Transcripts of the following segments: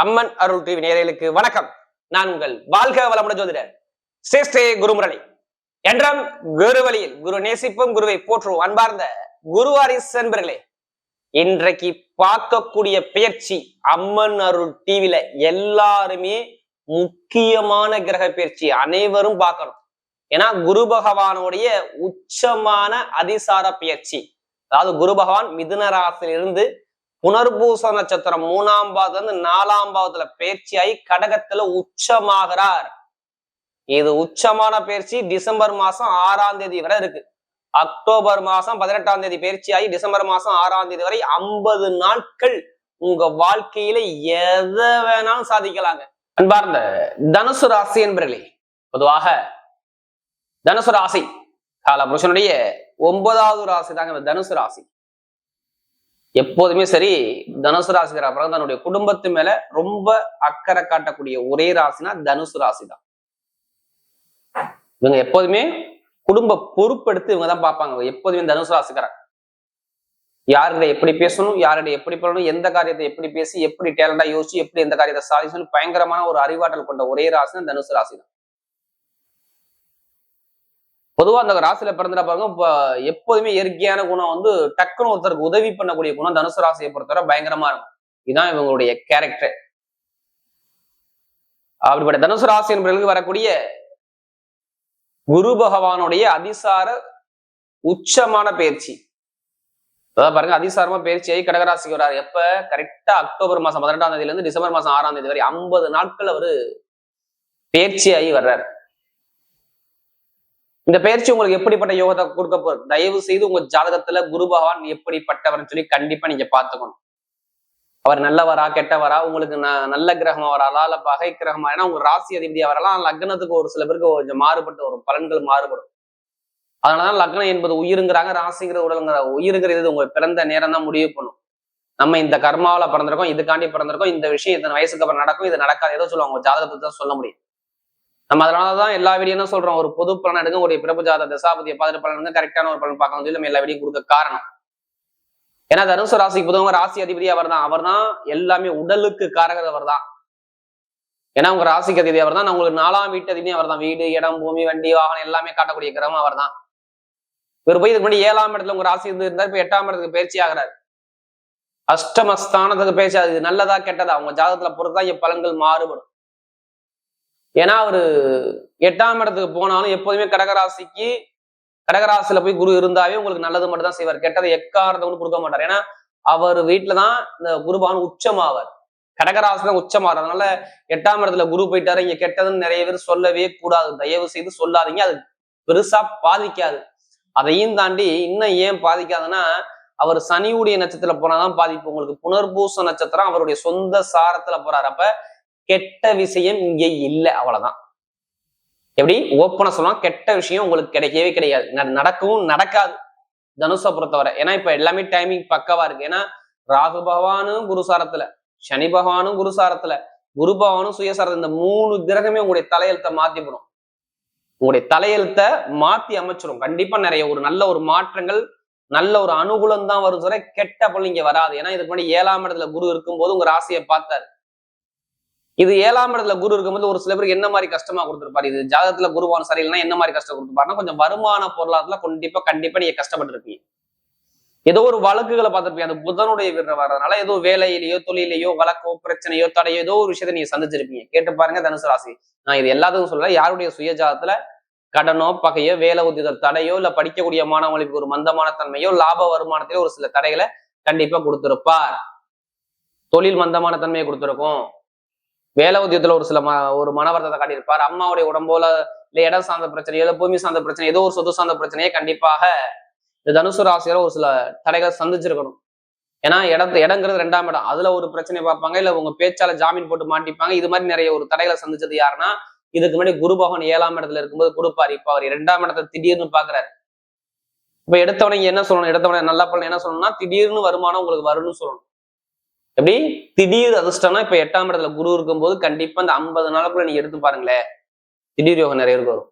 அம்மன் அருள் TV நேரலுக்கு வணக்கம். நான் உங்கள் வாழ்க வளமுடன் ஜோதிடர் ஸ்ரேஷ்டே குருமுரளி. என்றும் குரு வழியில் குரு நேசிப்பும் குருவை போற்றுவோம் அன்பார்ந்த குருவாரிஸ் என்பர்களே இன்றைக்கு பார்க்கக்கூடிய பயிற்சி அம்மன் அருள் டிவில எல்லாருமே முக்கியமான கிரக பயிற்சி அனைவரும் பார்க்கணும். ஏன்னா குரு பகவானுடைய உச்சமான அதிசார பயிற்சி அதாவது குரு பகவான் மிதுன ராசியிலிருந்து புனர்பூச நட்சத்திரம் மூணாம் பாவத்துல இருந்து நாலாம் பாவத்துல பயிற்சியாகி கடகத்துல உச்சமாகிறார். இது உச்சமான பயிற்சி டிசம்பர் மாசம் ஆறாம் தேதி வரை இருக்கு. அக்டோபர் மாசம் பதினெட்டாம் தேதி பயிற்சியாகி டிசம்பர் மாசம் ஆறாம் தேதி வரை ஐம்பது நாட்கள் உங்க வாழ்க்கையில எதை வேணாலும் சாதிக்கலாங்க. அன்பார்ந்த தனுசு ராசி என்பர்களே பொதுவாக தனுசு ராசி கால புருஷனுடைய ஒன்பதாவது ராசி தாங்க தனுசு ராசி. எப்போதுமே சரி தனுசு ராசிக்கிற அப்புறம் தன்னுடைய குடும்பத்து மேல ரொம்ப அக்கறை காட்டக்கூடிய ஒரே ராசினா தனுசு ராசி தான் இவங்க எப்போதுமே குடும்ப பொறுப்பெடுத்து இவங்க தான் பார்ப்பாங்க. எப்போதுமே தனுசு ராசிக்காரங்க யார்கிட்ட எப்படி பேசணும் யார்கிட்ட எப்படி பண்ணணும் எந்த காரியத்தை எப்படி பேசி எப்படி டேலண்டா யோசிச்சு எப்படி எந்த காரியத்தை சாதிக்கணும் பயங்கரமான ஒரு அறிவாற்றல் கொண்ட ஒரே ராசினா தனுசு ராசி தான் பொதுவா அந்த ராசியில பிறந்துட பாருங்க இப்ப எப்போதுமே இயற்கையான குணம் வந்து டக்குன்னு ஒருத்தருக்கு உதவி பண்ணக்கூடிய குணம் தனுசு ராசியை பொறுத்தவரை பயங்கரமா இருக்கும். இதுதான் இவங்களுடைய கேரக்டர் அப்படிப்பட்ட தனுசு ராசி என்பவர்களுக்கு வரக்கூடிய குரு பகவானுடைய அதிசார உச்சமான பயிற்சி. அதாவது பாருங்க அதிசாரமா பயிற்சியாகி கடகராசிக்கு வர்றாரு. எப்ப? கரெக்டா அக்டோபர் மாசம் பதினெட்டாம் தேதியில இருந்து டிசம்பர் மாசம் ஆறாம் தேதி வரை ஐம்பது நாட்கள் அவரு பயிற்சியாகி வர்றாரு. இந்த பயிற்சி உங்களுக்கு எப்படிப்பட்ட யோகத்தை கொடுக்க போறது தயவு செய்து உங்க ஜாதகத்துல குரு பகவான் எப்படிப்பட்டவர்னு சொல்லி கண்டிப்பா நீங்க பாத்துக்கணும் அவர் நல்லவரா கெட்டவரா உங்களுக்கு ந- நல்ல கிரகமா வராலா இல்ல பகை கிரகமா? ஏன்னா உங்க ராசி அதிபதியா வரலாம் லக்னத்துக்கு ஒரு சில பேருக்கு கொஞ்சம் மாறுபட்டு வரும். பலன்கள் மாறுபடும். அதனாலதான் லக்னம் என்பது உயிருங்கிறாங்க ராசிங்கிற உடலுங்கிற உயிருங்கிறது உங்க பிறந்த நேரம் தான் முடிவு பண்ணும். நம்ம இந்த கர்மாவில பிறந்திருக்கோம் இதுக்காண்டி பிறந்திருக்கோம் இந்த விஷயம் இத்தனை வயசுக்கு அப்புறம் நடக்கும் இது நடக்காது. ஏதோ சொல்லுவாங்க உங்க ஜாதகத்தை தான் சொல்ல முடியும். நம்ம அதனாலதான் எல்லா வீடியோனும் சொல்றோம். ஒரு பொது பலன் எடுங்க ஒரு பிறப்பு ஜாத தசாபதியை பார்த்துட்டு பலன் வந்து கரெக்டான ஒரு பலன் பார்க்கணும் சொல்லி நம்ம எல்லா வீடியும் கொடுக்க காரணம். ஏன்னா தனுசு ராசிக்கு புதவங்க ராசி அதிபதி அவர் தான் அவர் தான் எல்லாமே உடலுக்கு காரகர் அவர் தான் ஏன்னா உங்க ராசிக்கு அதிபதி அவர் தான் உங்களுக்கு நாலாம் வீட்டு அதிபதி அவர் தான் வீடு இடம் பூமி வண்டி வாகனம் எல்லாமே காட்டக்கூடிய கிரகம் அவர் தான் இவர் போய் இதுக்கு முன்னாடி ஏழாம் இடத்துல உங்க ராசி இருந்து இருந்தார் இப்ப எட்டாம் இடத்துக்கு பயிற்சி ஆகிறார். அஷ்டமஸ்தானத்துக்கு பயிற்சி நல்லதா கெட்டதா? உங்க ஜாதகத்துல பொறுத்துதான் என் பலன்கள் மாறுபடும். ஏன்னா அவரு எட்டாம் இடத்துக்கு போனாலும் எப்போதுமே கடகராசிக்கு கடகராசியில போய் குரு இருந்தாவே உங்களுக்கு நல்லது மட்டும் தான் செய்வார். கெட்டதை எக்காரத்தை கூட கொடுக்க மாட்டார். ஏன்னா அவர் வீட்டுலதான் இந்த குருபான் உச்சமாவார். கடகராசி தான் உச்சமாறு அதனால எட்டாம் இடத்துல குரு போயிட்டாரு. இங்க கெட்டதுன்னு நிறைய பேர் சொல்லவே கூடாது. தயவு செய்து சொல்லாதீங்க. அது பெருசா பாதிக்காது. அதையும் தாண்டி இன்னும் ஏன் பாதிக்காதுன்னா அவர் சனியுடைய நட்சத்திரம் போனாதான் பாதிப்பு. உங்களுக்கு புனர்பூச நட்சத்திரம் அவருடைய சொந்த சாரத்துல போறாரு. அப்ப கெட்ட விஷயம் இங்கே இல்லை அவ்வளவுதான். எப்படி? ஓப்பனா சொல்லலாம் கெட்ட விஷயம் உங்களுக்கு கிடைக்கவே கிடையாது. நடக்கவும் நடக்காது. தனுஷை பொறுத்தவரை. ஏன்னா இப்ப எல்லாமே டைமிங் பக்கவா இருக்கு. ஏன்னா ராகு பகவானும் குருசாரத்துல சனி பகவானும் குருசாரத்துல குரு பகவானும் சுயசாரத்துல இந்த மூணு கிரகமே உங்களுடைய தலையெழுத்தை மாத்திவிடும். உங்களுடைய தலையெழுத்தை மாத்தி அமைச்சிடும் கண்டிப்பா நிறைய ஒரு நல்ல ஒரு மாற்றங்கள் நல்ல ஒரு அனுகூலம் தான் வரும். சொல்ற கெட்ட பொருள் இங்க வராது. ஏன்னா இதுக்கு முன்னாடி ஏழாம் இடத்துல குரு இருக்கும்போது உங்க ராசியை பார்த்தாரு. இது ஏழாம் இடத்துல குரு இருக்கும்போது ஒரு சில பேருக்கு என்ன மாதிரி கஷ்டமா கொடுத்துருப்பாரு? இது ஜாதகத்துல குருவான சரியில்லைன்னா என்ன மாதிரி கஷ்டம் கொடுத்துருப்பாருன்னா கொஞ்சம் வருமான பொருளாதாரத்துல கண்டிப்பா கண்டிப்பா நீங்க கஷ்டப்பட்டிருப்பீங்க. ஏதோ ஒரு வழக்குகளை பார்த்திருப்பீங்க. அந்த புதனுடைய வீரர் வர்றதுனால ஏதோ வேலையிலேயோ தொழிலையோ வழக்கோ பிரச்சனையோ தடையோ ஏதோ ஒரு விஷயத்தை நீங்க சந்திச்சிருப்பீங்க. கேட்டு பாருங்க தனுசு ராசி. நான் இது எல்லாத்துக்கும் சொல்லல. யாருடைய சுயஜாதத்துல கடனோ பகையோ வேலை உத்தியோக தடையோ இல்ல படிக்கக்கூடிய மாணவர்களுக்கு ஒரு மந்தமான தன்மையோ லாப வருமானத்திலோ ஒரு சில தடைகளை கண்டிப்பா கொடுத்திருப்பார். தொழில் மந்தமான தன்மையை கொடுத்திருக்கும். வேலை உத்தியத்துல ஒரு சில ம ஒரு மனவர்த்தத்தை காட்டியிருப்பார். அம்மாவுடைய உடம்போல இல்ல இடம் சார்ந்த பிரச்சனை ஏதோ பூமி சார்ந்த பிரச்சனை ஏதோ ஒரு சொத்து சார்ந்த பிரச்சனையே கண்டிப்பாக இந்த தனுசு ராசியில ஒரு சில தடைகளை சந்திச்சிருக்கணும். ஏன்னா இடத்து இடங்கிறது ரெண்டாம் இடம். அதுல ஒரு பிரச்சனை பார்ப்பாங்க இல்ல உங்க பேச்சால ஜாமீன் போட்டு மாட்டிப்பாங்க. இது மாதிரி நிறைய ஒரு தடைகளை சந்திச்சது யாருன்னா இதுக்கு முன்னாடி குரு பகவான் ஏழாம் இடத்துல இருக்கும்போது கொடுப்பாரு. இப்ப அவர் இரண்டாம் இடத்தை திடீர்னு பாக்குறாரு. இப்ப எடுத்தவனை என்ன சொல்லணும்? எடுத்தவனை நல்லா பண்ண என்ன சொல்லணும்னா திடீர்னு வருமானம் உங்களுக்கு வரும்னு சொல்லணும். எப்படி? திடீர் அதிர்ஷ்டம்னா இப்ப எட்டாம் இடத்துல குரு இருக்கும்போது கண்டிப்பா இந்த ஐம்பது நாளுக்குள்ள நீங்க எடுத்து பாருங்களேன். திடீர் யோகம் நிறைய இருக்கு. வரும்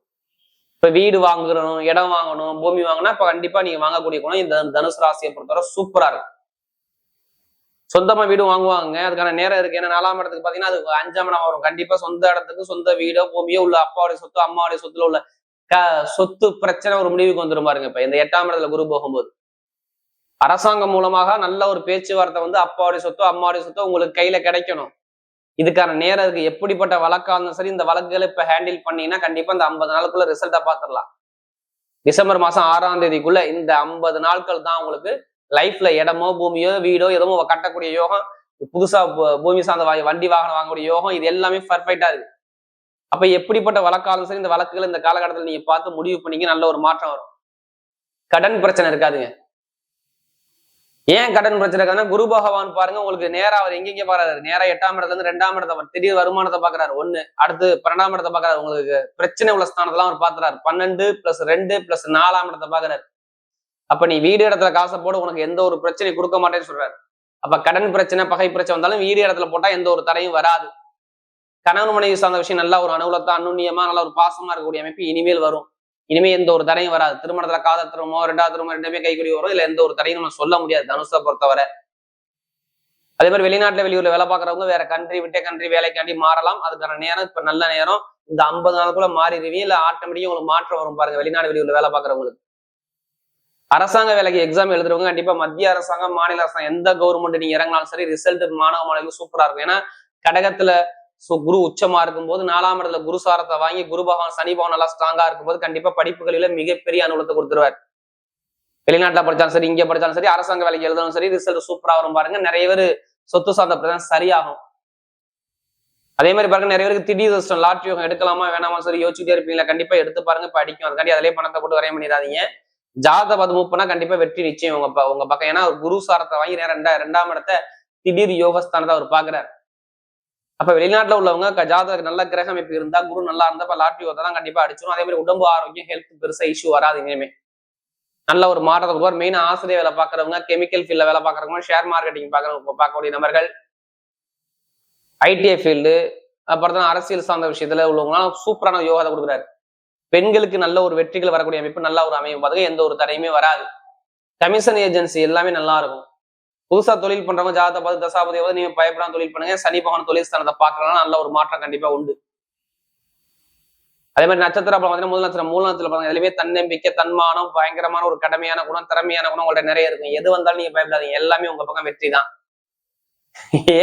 இப்ப வீடு வாங்குறோம் இடம் வாங்கணும் பூமி வாங்கினா இப்ப கண்டிப்பா நீங்க வாங்கக்கூடிய குணம் இந்த தனுசு ராசியை பொறுத்தவரை சூப்பரா இருக்கும் சொந்தமா வீடு வாங்குவாங்க அதுக்கான நேரம் இருக்கு. ஏன்னா நாலாம் இடத்துக்கு பாத்தீங்கன்னா அது அஞ்சாம் இடம் வரும். கண்டிப்பா சொந்த இடத்துக்கு சொந்த வீடோ பூமியோ உள்ள அப்பாவுடைய சொத்து அம்மாவுடைய சொத்துல உள்ள சொத்து பிரச்சனை ஒரு முடிவுக்கு வந்துரும் பாருங்க இப்ப. இந்த எட்டாம் இடத்துல குரு போகும்போது. அரசாங்கம் மூலமாக நல்ல ஒரு பேச்சுவார்த்தை வந்து அப்பாவுடைய சொத்தோ அம்மாவுடைய சொத்தோ உங்களுக்கு கையில கிடைக்கணும். இதுக்கான நேரம் இருக்கு எப்படிப்பட்ட வழக்கா இருந்தாலும் சரி இந்த வழக்குகளை இப்ப ஹேண்டில் பண்ணீங்கன்னா கண்டிப்பா இந்த ஐம்பது நாளுக்குள்ள ரிசல்ட்டை பாத்துடலாம் டிசம்பர் மாசம் ஆறாம் தேதிக்குள்ள இந்த ஐம்பது நாட்கள் தான் உங்களுக்கு லைஃப்ல இடமோ பூமியோ வீடோ எதுவும் கட்டக்கூடிய யோகம் புதுசா பூமி சார்ந்த வா- வண்டி வாகனம் வாங்கக்கூடிய யோகம் இது எல்லாமே பர்ஃபெக்டா இருக்கு. அப்ப எப்படிப்பட்ட வழக்காலும் சரி இந்த வழக்குகள் இந்த காலகட்டத்தில் நீங்க பார்த்து முடிவு பண்ணீங்க நல்ல ஒரு மாற்றம் வரும். கடன் பிரச்சனை இருக்காதுங்க. ஏன் கடன் பிரச்சனை இருக்காதுன்னா குரு பகவான் பாருங்க உங்களுக்கு நேரா அவர் எங்கெங்க பாக்குறாரு. நேரா எட்டாம் இடத்துல இருந்து ரெண்டாம் இடத்தை திடீர் வருமானத்தை பாக்குறாரு. ஒண்ணு. அடுத்து பன்னெண்டாம் இடத்தை பாக்குறாரு. உங்களுக்கு பிரச்சனை உள்ள ஸ்தானத்தெல்லாம் அவர் பாக்குறாரு பன்னெண்டு பிளஸ் ரெண்டு பிளஸ் நாலாம் இடத்தை பாக்குறாரு. அப்ப நீ வீடு இடத்துல காசை போட உனக்கு எந்த ஒரு பிரச்சனையும் கொடுக்க மாட்டேன்னு சொல்றாரு. அப்ப கடன் பிரச்சனை பகை பிரச்சனை வந்தாலும் வீடு இடத்துல போட்டா எந்த ஒரு தடையும் வராது. கணவன் மனைவி சார்ந்த விஷயம் நல்ல ஒரு அனுகூலத்தா அன்னுண்ணியமா நல்ல ஒரு பாசமா இருக்கக்கூடிய அமைப்பு இனிமேல் வரும். இனிமே எந்த ஒரு தடையும் வராது. திருமணத்துல காதல் திருமோ ரெண்டாவது திருமணம் ரெண்டுமே கைக்குடி வரும். இல்ல எந்த ஒரு தடையும் நம்ம சொல்ல முடியாது தனுஷை பொறுத்தவரை. அதே மாதிரி வெளிநாட்டுல வெளியூர்ல வேலை பாக்குறவங்க வேற கண்ட்ரி விட்டே கண்ட்ரி வேலைக்காண்டி மாறலாம். அதுக்கான நேரம் இப்ப நல்ல நேரம். இந்த ஐம்பது நாளுக்குள்ள மாறிடுவீங்க. இல்ல ஆட்டோமேட்டிக்கா உங்களுக்கு மாற்றம் வரும் பாருங்க வெளிநாடு வெளியூர்ல வேலை பாக்குறவங்களுக்கு அரசாங்க வேலைக்கு எக்ஸாம் எழுதுறவங்க கண்டிப்பா மத்திய அரசாங்கம் மாநில அரசாங்கம் எந்த கவர்மெண்ட் நீங்க இறங்கினாலும் சரி ரிசல்ட் மாணவ மாணவிக்கு சூப்பரா இருக்கும். ஏன்னா கடகத்துல ஸோ குரு உச்சமா இருக்கும்போது நாலாம் இடத்துல குரு சாரத்தை வாங்கி குரு பகவான் சனி பகவான் நல்லா ஸ்ட்ராங்கா இருக்கும்போது கண்டிப்பா படிப்புகளில மிகப்பெரிய அனுகூலத்தை கொடுத்துருவார். வெளிநாட்டில் படிச்சாலும் சரி இங்க படிச்சாலும் சரி அரசாங்க வேலைக்கு எழுதணும் சரி ரிசல்ட் சூப்பரா வரும் பாருங்க. நிறைய பேர் சொத்து சார்ந்த பிரச்சனை சரியாகும். அதே மாதிரி பாருங்க நிறைய பேருக்கு திடீர் அதிர்ஷ்டம் லாட்ரி யோகம் எடுக்கலாமா வேணாமா சரி யோசிச்சுட்டே இருப்பீங்களா? கண்டிப்பா எடுத்து பாருங்க படிக்கும். அதுக்காண்டி அதிலே பணத்தை போட்டு வரைய பண்ணிடாதீங்க. ஜாத பார்த்து பண்ணா கண்டிப்பா வெற்றி நிச்சயம் உங்க உங்க பக்கம். ஏன்னா ஒரு குரு சாரத்தை வாங்கி நேரம் ரெண்டா ரெண்டாம் இடத்த திடீர் யோகஸ்தானத்தை அவர் பாக்குறாரு அப்ப வெளிநாட்டுல உள்ளவங்க க- ஜாதக நல்ல கிரக அமைப்பு இருந்தா குரு நல்லா இருந்தா இப்ப லாட்ரி தான் கண்டிப்பா அடிச்சிடும் அதே மாதிரி உடம்பு ஆரோக்கியம் ஹெல்த் பெருசா இஷ்யூ வராது இனிமே. நல்ல ஒரு மாற்றத்தை கொடுப்பார். மெயின் ஆசிரியர் வேலை பாக்குறவங்க கெமிக்கல் ஃபீல்ட்ல வேலை பார்க்கறவங்க ஷேர் மார்க்கெட்டிங் பார்க்கறவங்க பார்க்கக்கூடிய நபர்கள் ஐடிஐ ஃபீல்டு அப்புறம் தான் அரசியல் சார்ந்த விஷயத்துல உள்ளவங்களாம் சூப்பரான யோகாதை கொடுக்குறாரு. பெண்களுக்கு நல்ல ஒரு வெற்றிகள் வரக்கூடிய அமைப்பு நல்ல ஒரு அமைப்பு. பார்த்துக்க எந்த ஒரு தடையுமே வராது. கமிஷன் ஏஜென்சி எல்லாமே நல்லா இருக்கும். புதுசா தொழில் பண்றவங்க ஜாதகத்தை பார்த்து தசாபதி வந்து நீங்க பயப்படாம தொழில் பண்ணுங்க. சனி பகவான் தொழில் ஸ்தானத்தை பாக்குறதுனால நல்ல ஒரு மாற்றம் கண்டிப்பா உண்டு. அதே மாதிரி நட்சத்திரம் அப்புறம் பார்த்தீங்கன்னா முதல் நட்சத்திரம் மூல நட்சத்திரம் பாருங்க எல்லாமே தன்னம்பிக்கை தன்மானம் பயங்கரமான ஒரு கடமையான குணம் திறமையான குணம் உங்கள்ட்ட நிறைய இருக்கும். எது வந்தாலும் நீங்க பயப்படாதீங்க. எல்லாமே உங்க பக்கம் வெற்றி தான்.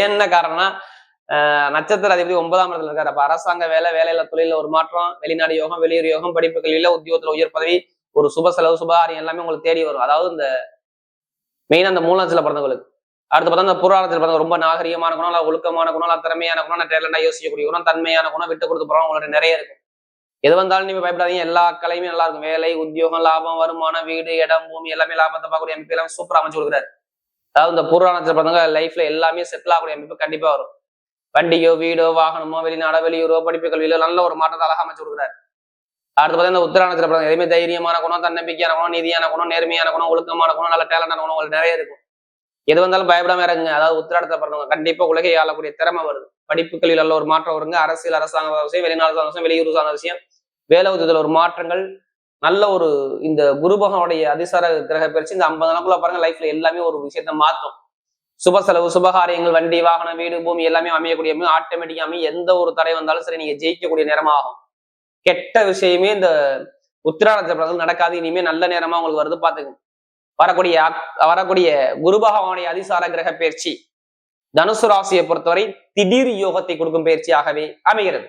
என்ன காரணம்னா ஆஹ் நட்சத்திர அதிபதி ஒன்பதாம் இடத்துல இருக்காரு. அப்ப அரசாங்க வேலை வேலையில தொழில ஒரு மாற்றம் வெளிநாடு யோகம் வெளியூர் யோகம் படிப்பு கல்வியில உத்தியோகத்துல உயர் பதவி ஒரு சுப செலவு சுபகாரியம் எல்லாமே உங்களுக்கு தேடி வரும். அதாவது இந்த மெயினாக அந்த மூலத்துல பிறந்தவங்களுக்கு. அடுத்து பார்த்தா அந்த புராணத்தில் பிறந்த ரொம்ப நாகரிகமான குணம் இல்லை ஒழுக்கமான குணம் இல்லை திறமையான குணம் டேலண்டாக யோசிக்கக்கூடிய குணம் தன்மையான குணம் விட்டு கொடுத்து போறோம் உங்கள்ட்ட நிறைய இருக்கும். எது வந்தாலும் நீங்க பயப்படாதீங்க. எல்லா கலையுமே நல்லா இருக்கும். வேலை உத்தியோகம் லாபம் வருமானம் வீடு இடம் பூமி எல்லாமே லாபத்தை பார்க்கக்கூடிய அமைப்பு எல்லாமே சூப்பரா அமைச்சு கொடுக்குறாரு. அதாவது இந்த புராணத்தில் பிறந்தவங்க லைஃப்ல எல்லாமே செட்டில் ஆகக்கூடிய அமைப்பு கண்டிப்பா வரும். வண்டியோ வீடோ வாகனமோ வெளிநாடோ வெளியூரோ படிப்பு கல்வியிலோ நல்ல ஒரு மாற்றத்தை அழகா அமைச்சு கொடுக்குறாரு. அடுத்து பார்த்தீங்கன்னா உத்தராணத்தில் பிறந்த எதுவுமே தைரியமான குணம் தன்னம்பிக்கையான குணம் நீதியான குணம் நேர்மையான குணம் ஒழுக்கமான குணம் நல்ல டேலண்டான குணம் உங்களுக்கு நிறைய இருக்கும். எது வந்தாலும் பயப்படாம இறங்குங்க. அதாவது உத்திராடத்தில் பிறந்தவங்க கண்டிப்பா உலகை ஆளக்கூடிய திறமை வருது. படிப்புகளில் உள்ள நல்ல ஒரு மாற்றம் வருங்க. அரசியல் அரசாங்க விஷயம் வெளிநாடு சார்ந்த விஷயம் வெளியூர் சார்ந்த விஷயம். வேலை உத்தியத்தில் ஒரு மாற்றங்கள் நல்ல ஒரு இந்த குருபகனுடைய அதிசார கிரக பயிற்சி இந்த ஐம்பது நாளுக்குள்ள பாருங்க லைஃப்ல எல்லாமே ஒரு விஷயத்த மாற்றும். சுப செலவு சுபகாரியங்கள் வண்டி வாகனம் வீடு பூமி எல்லாமே அமையக்கூடிய ஆட்டோமேட்டிக்கா அமையும் எந்த ஒரு தடை வந்தாலும் சரி நீங்க ஜெயிக்கக்கூடிய நேரமாகும். கெட்ட விஷயமே இந்த உத்திராடத்துல நடக்காது. இனிமே நல்ல நேரமா உங்களுக்கு வருது பாத்துக்கங்க வரக்கூடிய வரக்கூடிய குரு பகவானுடைய அதிசார கிரக பயிற்சி தனுசு ராசியை பொறுத்தவரை திடீர் யோகத்தை கொடுக்கும் பயிற்சியாகவே அமைகிறது.